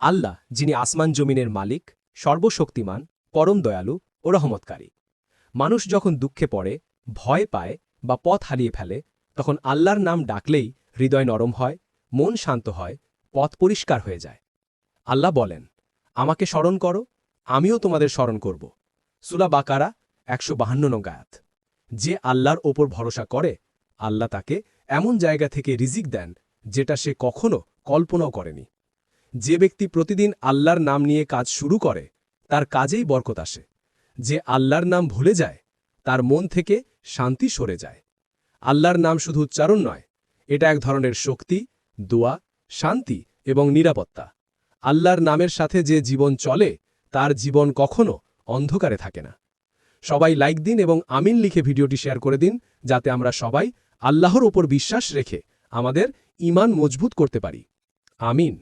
আল্লাহ, যিনি আসমান জমিনের মালিক, সর্বশক্তিমান, পরম দয়ালু ও রহমতকারী। মানুষ যখন দুঃখে পড়ে, ভয় পায় বা পথ হারিয়ে ফেলে, তখন আল্লাহর নাম ডাকলেই হৃদয় নরম হয়, মন শান্ত হয়, পথ পরিষ্কার হয়ে যায়। আল্লাহ বলেন, আমাকে স্মরণ করো, আমিও তোমাদের স্মরণ করব। সুলা বাকারা, একশো বাহান্ন নগায়াত যে আল্লাহর ওপর ভরসা করে, আল্লাহ তাকে এমন জায়গা থেকে রিজিক দেন, যেটা সে কখনো কল্পনাও করেনি। যে ব্যক্তি প্রতিদিন আল্লাহর নাম নিয়ে কাজ শুরু করে, তার কাজেই বরকত আসে। যে আল্লাহর নাম ভুলে যায়, তার মন থেকে শান্তি সরে যায়। আল্লাহর নাম শুধু উচ্চারণ নয়, এটা এক ধরনের শক্তি, দোয়া, শান্তি এবং নিরাপত্তা। আল্লাহর নামের সাথে যে জীবন চলে, তার জীবন কখনো অন্ধকারে থাকে না। সবাই লাইক দিন এবং আমিন লিখে ভিডিওটি শেয়ার করে দিন, যাতে আমরা সবাই আল্লাহর ওপর বিশ্বাস রেখে আমাদের ইমান মজবুত করতে পারি। আমিন।